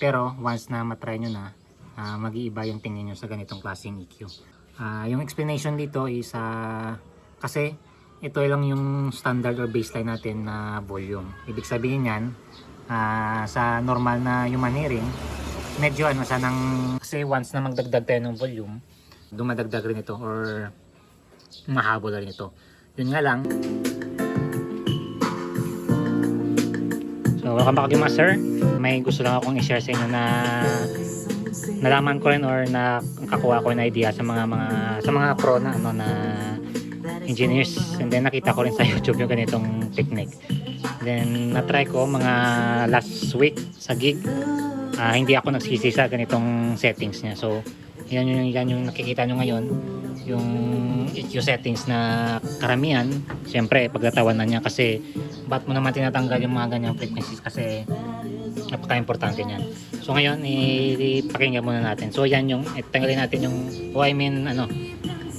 Pero once na matry nyo na, ah, mag-iiba yung tingin nyo sa ganitong klaseng EQ. Ah, yung explanation dito is ah, kasi ito lang yung standard or baseline natin na volume. Ibig sabihin yan, ah, sa normal na human hearing, medyo ano siya ng, kasi once na magdagdag tayo ng volume, dumadagdag rin ito or mahabol rin ito. Yun nga lang. So, welcome back again mga sir. May gusto lang akong i-share sa inyo na nalaman ko rin or na kakuha ko na idea sa mga mga sa mga pro na ano na engineers. And then nakita ko rin sa YouTube yung ganitong technique. Then na-try ko mga last week sa gig. Ah, hindi ako nagsisi sa ganitong settings niya. So yan yung, yan yung nakikita nyo ngayon. Yung EQ settings na karamihan syempre pagkatawanan niya kasi ba't mo naman tinatanggal yung mga ganyang frequencies kasi napaka-importante niyan. So ngayon ipakinggan muna natin. So yan yung tanggalin natin yung oh I mean ano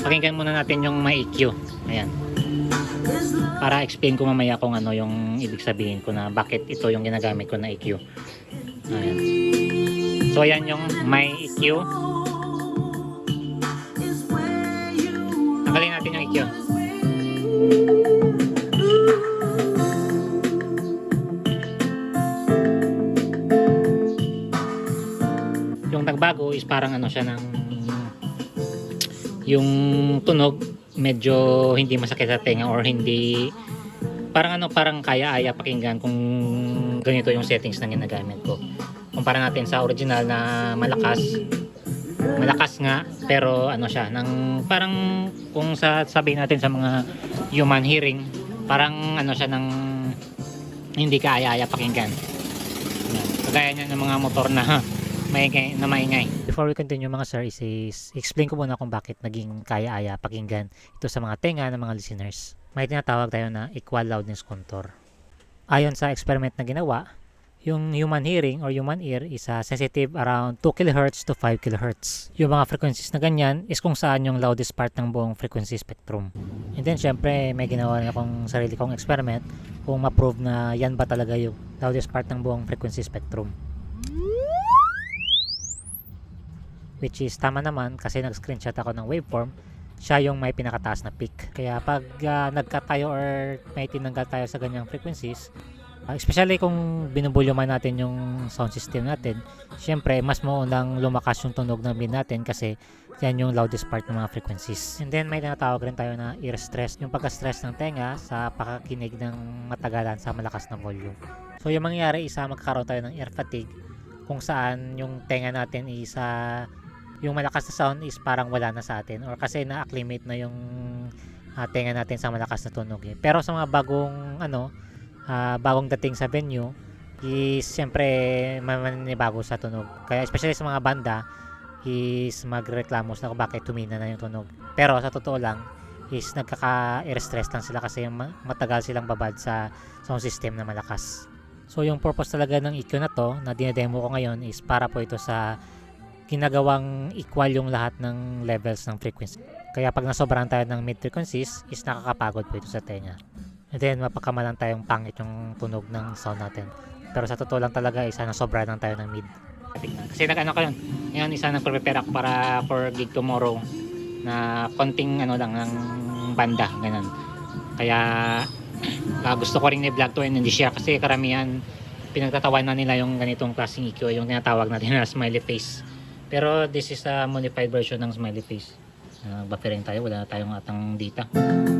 pakinggan muna natin yung may EQ ayan. Para explain ko mamaya kung ano yung ibig sabihin ko na bakit ito yung ginagamit ko na EQ ayan. So ayan yung may EQ tanggalin natin yung nagbago is parang ano siya ng yung tunog medyo hindi masakit sa tenga or hindi parang ano parang kaya-aya pakinggan kung ganito yung settings na ginagamit ko. Kumpara natin sa original na malakas. Malakas nga pero ano siya ng parang kung sa sabihin natin sa mga human hearing parang ano siya ng hindi kaya-aya pakinggan kagaya niya ng mga motor na maingay, na maingay. Before we continue mga sir, is, is explain ko muna kung bakit naging kaya-aya pakinggan ito sa mga tenga ng mga listeners. May tinatawag tayo na equal loudness contour. Ayon sa experiment na ginawa, yung human hearing or human ear is uh, sensitive around 2 kHz to 5 kHz. Yung mga frequencies na ganyan is kung saan yung loudest part ng buong frequency spectrum. And then syempre may ginawa na akong sarili kong experiment kung ma-prove na yan ba talaga yung loudest part ng buong frequency spectrum. which is tama naman kasi nag-screenshot ako ng waveform siya yung may pinakataas na peak kaya pag uh, nag-cut tayo or may tinanggal tayo sa ganyang frequencies especially kung binubulyoman natin yung sound system natin syempre mas maunang lumakas yung tunog ng beat natin kasi yan yung loudest part ng mga frequencies and then may tinatawag rin tayo na ear stress yung pagka-stress ng tenga sa pakakinig ng matagalan sa malakas na volume so yung mangyayari isa magkakaroon tayo ng ear fatigue kung saan yung tenga natin is uh, yung malakas na sound is parang wala na sa atin or kasi na-acclimate na yung uh, tenga natin sa malakas na tunog eh. Pero sa mga bagong ano, uh, bagong dating sa venue is siyempre maninibago sa tunog. Kaya especially sa mga banda is magreklamo sila kung bakit tumina na yung tunog. Pero sa totoo lang is nagkaka-air stress lang sila kasi matagal silang babad sa sound system na malakas. So yung purpose talaga ng EQ na to na dinedemo ko ngayon is para po ito sa ginagawang equal yung lahat ng levels ng frequency. Kaya pag nasobrahan tayo ng mid frequencies, is nakakapagod po ito sa tenga. And then, mapakamalan tayong pangit yung tunog ng sound natin. Pero sa totoo lang talaga, isa na sobra lang tayo ng mid. Kasi nag-ano ko yun, ngayon isa nag-prepare ako para for gig tomorrow na konting ano lang ng banda, ganun. Kaya uh, gusto ko rin i-vlog to and hindi share kasi karamihan pinagtatawanan nila yung ganitong klaseng EQ, yung tinatawag natin na smiley face. Pero this is a modified version ng smiley face. Uh, buffering tayo, wala na tayong atang data.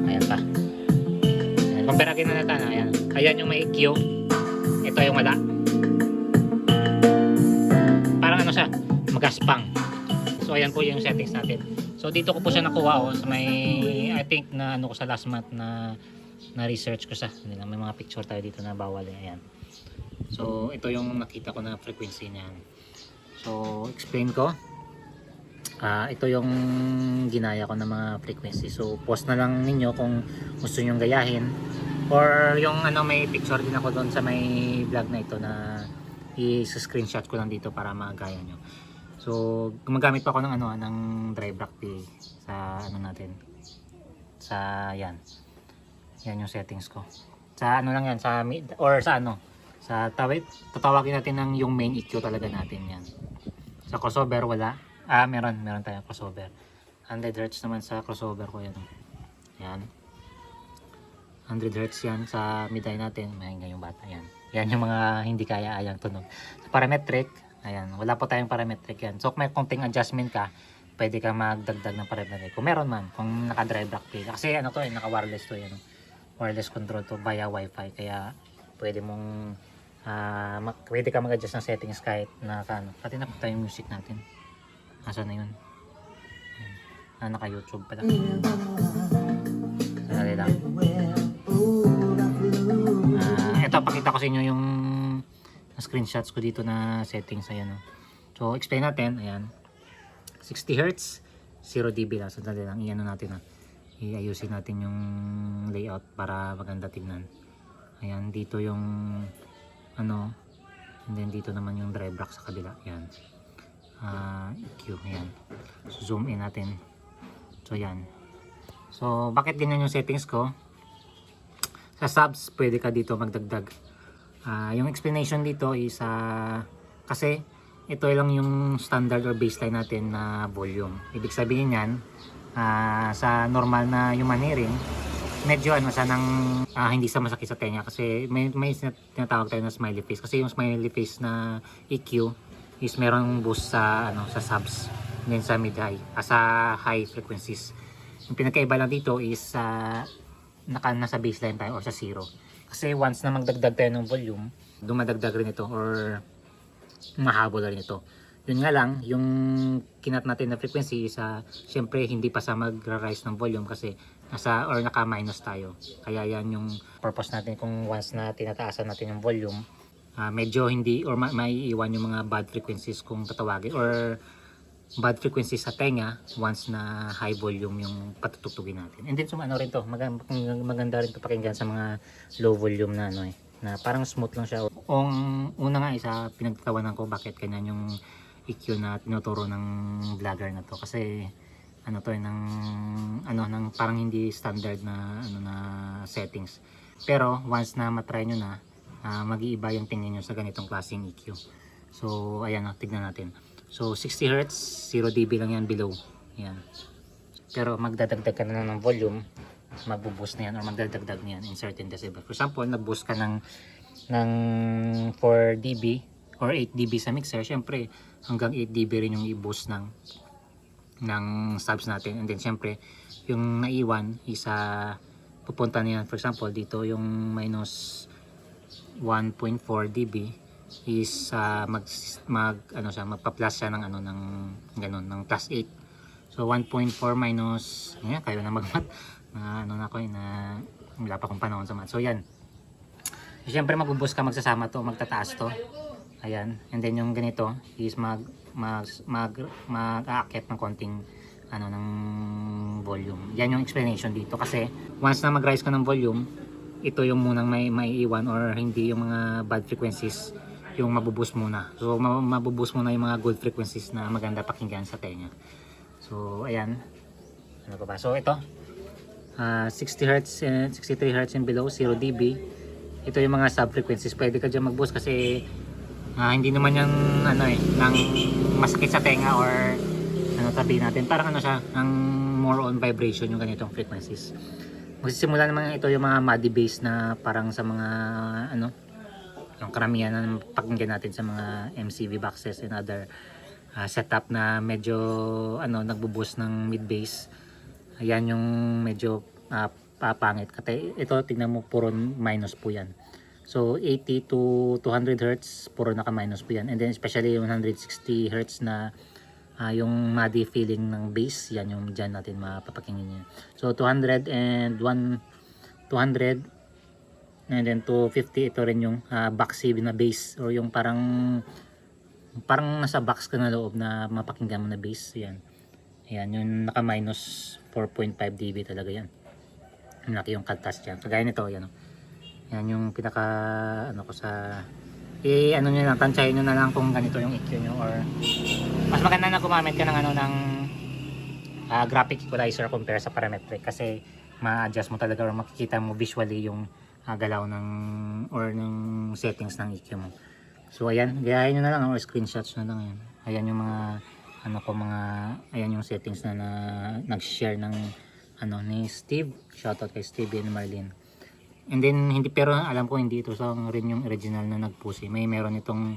Ayan pa. Na natin. Ayan. Ayan yung may EQ. Ito yung wala. Parang ano siya, magaspang. So ayan po yung settings natin. So dito ko po siya nakuha oh, sa may I think na ano ko sa last month na na research ko sa may mga picture tayo dito na bawal eh. Ayan. So ito yung nakita ko na frequency niyan. So, explain ko. Ah, ito yung ginaya ko ng mga frequency. So, post na lang ninyo kung gusto niyo gayahin. Or yung ano may picture din ako doon sa may vlog na ito na i-screenshot ko lang dito para magaya nyo. So, gumagamit pa ako ng ano ng drive rack P sa ano natin. Sa yan. Yan yung settings ko. Sa ano lang yan sa mid or sa ano Sa tawid, tatawagin natin ng yung main EQ talaga natin yan. Sa crossover wala. Ah, meron, meron tayong crossover. 100 Hz naman sa crossover ko yan. Yan. 100 Hz yan sa mid-high natin. Mahinga yung bata. Yan. Yan yung mga hindi kaya ayang tunog. Sa parametric, ayan, wala po tayong parametric yan. So kung may konting adjustment ka, pwede ka magdagdag ng parametric. Kung meron man, kung naka-drive back play. Kasi ano to, eh, naka-wireless to yan. Wireless control to via Wi-Fi. Kaya pwede mong mag- pwede ka mag-adjust ng settings kahit na ano. Pati na yung music natin. Asa na yun? Ah, naka-YouTube pala. Sandali lang. Ah, ito, pakita ko sa inyo yung screenshots ko dito na settings. Ayan, oh. So, explain natin. Ayan. 60 Hz, 0 dB lang. Sandali lang. Iyan natin, ah. Iayusin natin yung layout para maganda tignan. Ayan, dito yung ano, and then dito naman yung drive rack sa kabila. Ayan. Ah, EQ. Ayan. So, zoom in natin. So, yan. So, bakit ganyan yung settings ko? Sa subs, pwede ka dito magdagdag. Ah, yung explanation dito is ah, kasi ito lang yung standard or baseline natin na volume. Ibig sabihin yan, ah, sa normal na human hearing, medyo ano siya ng ah, hindi sa masakit sa tenga kasi may, may tinatawag tayo na smiley face. Kasi yung smiley face na EQ is merong boost sa ano sa subs then sa mid high, ah, sa high frequencies. Yung pinakaiba lang dito is sa naka nasa baseline tayo or sa zero. Kasi once na magdagdag tayo ng volume, dumadagdag rin ito or mahabol rin ito. Yun nga lang, yung kinat natin na frequency is ah, syempre hindi pa sa magra-rise ng volume kasi nasa or naka-minus tayo. Kaya yan yung purpose natin kung once na tinataasan natin yung volume, ah, medyo hindi or ma- maiiwan yung mga bad frequencies kung tatawagin or bad frequency sa tenga once na high volume yung patutugtugin natin. And then sumano rin to, maganda, maganda rin to pakinggan sa mga low volume na ano eh, na parang smooth lang siya. Ang una nga isa pinagtatawanan ko bakit ganyan yung EQ na tinuturo ng vlogger na to kasi ano to eh, ng ano ng parang hindi standard na ano na settings. Pero once na matry nyo na, ah, mag-iiba yung tingin nyo sa ganitong klaseng EQ. So ayan na, tignan natin. So 60 Hz, 0 dB lang yan below. Yan. Pero magdadagdag ka na ng volume, magbuboost na yan or magdadagdag na yan in certain decibel. For example, nag-boost ka ng, ng 4 dB or 8 dB sa mixer, syempre hanggang 8 dB rin yung i-boost ng ng subs natin. And then syempre, yung naiwan isa pupunta na yan. For example, dito yung minus 1.4 dB is ah, mag mag ano siya magpa-plus siya ng ano ng ganun ng plus 8. So 1.4 minus ayan kayo na magmat na ano na ko eh, na wala pa akong panahon sa math. So yan. Siyempre magbubus ka magsasama to, magtataas to. Ayan. And then yung ganito is mag mag mag mag-aakyat ng konting ano ng volume. Yan yung explanation dito kasi once na mag-rise ka ng volume, ito yung munang may maiiwan or hindi yung mga bad frequencies yung mabubus muna. So ma- mabubus muna yung mga good frequencies na maganda pakinggan sa tenga. So ayan. Ano pa ba? So ito ah, 60 Hz and 63 Hz and below 0 dB. Ito yung mga sub frequencies. Pwede ka diyan mag-boost kasi ah, hindi naman yan ano eh nang masakit sa tenga or ano tabi natin. Parang ano siya, ang more on vibration yung ganitong frequencies. Magsisimula naman ito yung mga muddy bass na parang sa mga ano yung karamihan na pakinggan natin sa mga MCV boxes and other ah, setup na medyo ano nagbo-boost ng mid bass. Ayan yung medyo ah, papangit. Kasi ito tingnan mo puro minus po yan. So 80 to 200 Hz puro naka-minus po yan. And then especially yung 160 Hz na ah, yung muddy feeling ng bass, yan yung dyan natin mapapakinggan yan. So 200 and 1 200 and then 250 ito rin yung ah, box heavy na bass or yung parang parang nasa box ka na loob na mapakinggan mo na bass yan yan yung naka minus 4.5 dB talaga yan malaki yung kaltas dyan kagaya nito yan oh. yan yung pinaka ano ko sa i ano nyo lang tansyahin nyo na lang kung ganito yung EQ nyo or mas maganda na gumamit ka ng ano ng ah, graphic equalizer compare sa parametric kasi ma-adjust mo talaga or makikita mo visually yung ah, galaw ng or ng settings ng EQ mo. So ayan, gayahin nyo na lang or screenshots na lang yan. Ayan yung mga ano ko mga ayan yung settings na, na nag-share ng ano ni Steve. Shoutout kay Steve and Marlene. And then hindi pero alam ko hindi ito sa rin yung original na nag-post. eh. May meron itong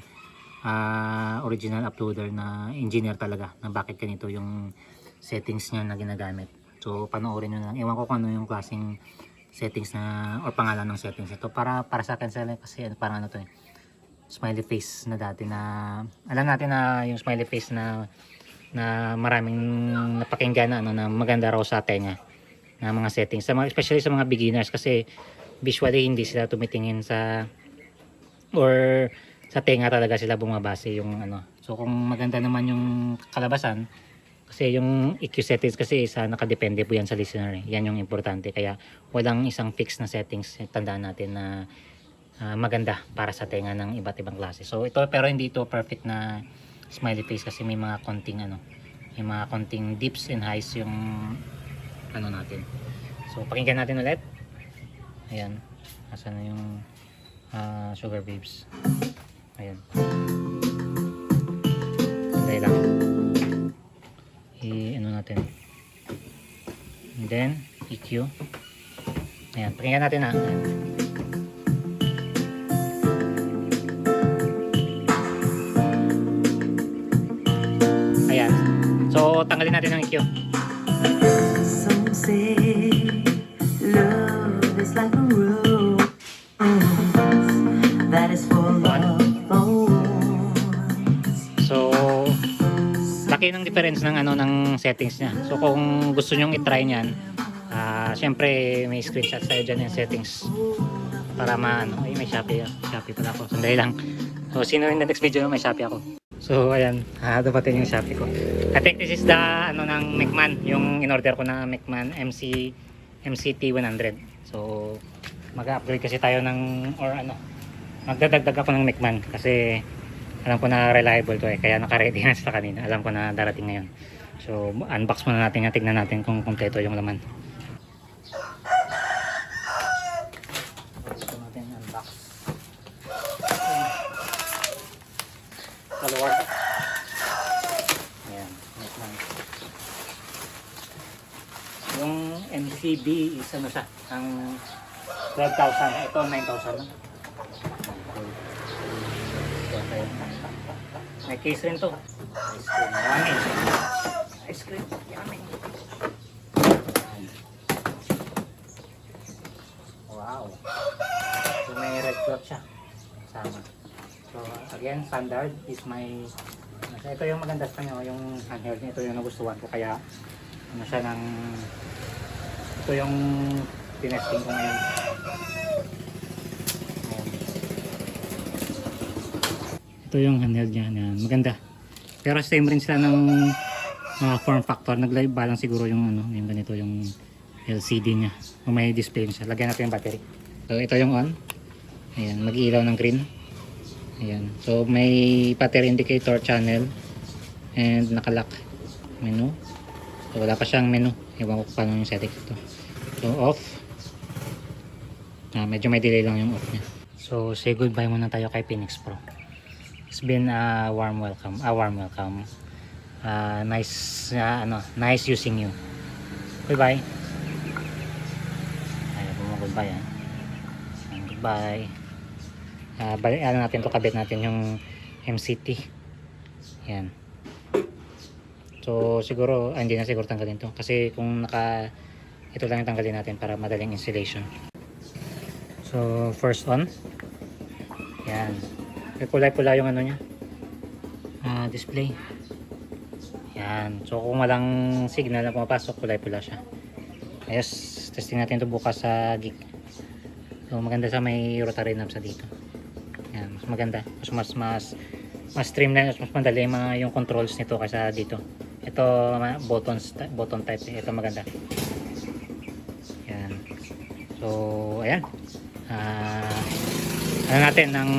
ah, original uploader na engineer talaga na bakit ganito yung settings niya na ginagamit. So panoorin nyo na lang. Ewan ko kung ano yung klaseng settings na or pangalan ng settings ito para para sa akin sila kasi ano, parang ano to eh smiley face na dati na alam natin na yung smiley face na na maraming napakinggan na ano na maganda raw sa tenga na mga settings sa mga, especially sa mga beginners kasi visually hindi sila tumitingin sa or sa tenga talaga sila bumabase yung ano so kung maganda naman yung kalabasan kasi yung EQ settings kasi isa nakadepende po yan sa listener eh. yan yung importante kaya walang isang fixed na settings tandaan natin na ah, maganda para sa tenga ng iba't ibang klase. So ito pero hindi ito perfect na smiley face kasi may mga konting ano, may mga konting dips and highs yung ano natin. So pakinggan natin ulit. Ayan. Asan na yung ah, sugar babes. Ayan. Sandali lang. I ano natin. And then EQ. Ayan, pakinggan natin ha. Ayan. Ayan. So, tanggalin natin ang EQ. Some say laki ng difference ng ano ng settings niya. So, kung gusto niyo i-try niyan, ah syempre may screenshot tayo diyan yung settings para maano. Ay, may Shopee. ah. Shopee pala ako. Sandali lang. So, sino in the next video may Shopee ako. So, ayan. Ah, dapatin yung Shopee ko. I think this is the ano ng McMahon, yung in-order ko na McMahon MC MCT 100. So, mag-upgrade kasi tayo ng or ano, magdadagdag ako ng McMahon kasi alam ko na reliable to eh kaya naka-ready na sila kanina. Alam ko na darating ngayon. So unbox muna natin at tignan natin kung kompleto yung laman. Gusto natin unbox. Follower ayan McMahon. yung MCB is ano siya. Ang 12,000 ito 9,000 lang May case rin to. Ice cream. Yummy. Ice cream. Yummy. Wow. So may red cloth siya. Sama. So again, standard is my so, ito yung maganda sa kanya, yung handheld niya. Ito yung nagustuhan ko. Kaya ano siya ng ito yung tinesting ko ngayon. Ito yung handheld niya. Yan. Maganda. Pero same rin sila ng mga form factor. Nag-live balance siguro yung ano, yung ganito yung LCD niya. Kung may display siya. Lagyan natin yung battery. So ito yung on. Ayan, mag-ilaw ng green. Ayan. So may battery indicator channel and nakalock menu. So wala pa siyang menu. Ewan ko paano yung settings ito. So off. Ah, medyo may delay lang yung off niya. So say goodbye muna tayo kay Phoenix Pro. It's been a warm welcome. A warm welcome. Uh, nice uh, ano, nice using you. Goodbye. Ay, mo goodbye ah. Goodbye. Uh, balik ano natin to kabit natin yung MCT. Yan. So siguro ah, hindi na siguro tanggalin to kasi kung naka ito lang yung tanggalin natin para madaling installation. So first on. Yan. May kulay-pula yung ano niya. Ah, display. Yan. So kung walang signal na pumapasok, kulay-pula siya. Ayos, testing natin ito bukas sa gig. So maganda sa may rotary knob sa dito. Yan, mas maganda. Mas mas mas mas streamline, mas, mas madali yung mga yung controls nito kaysa dito. Ito buttons button type, ito maganda. Yan. So, ayan. Ah, ano natin ng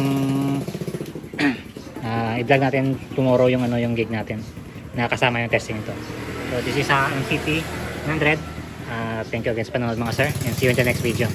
ah i-vlog natin tomorrow yung ano yung gig natin na kasama yung testing nito. So this is sa MCT 100. Ah, thank you again sa panonood mga sir and see you in the next video.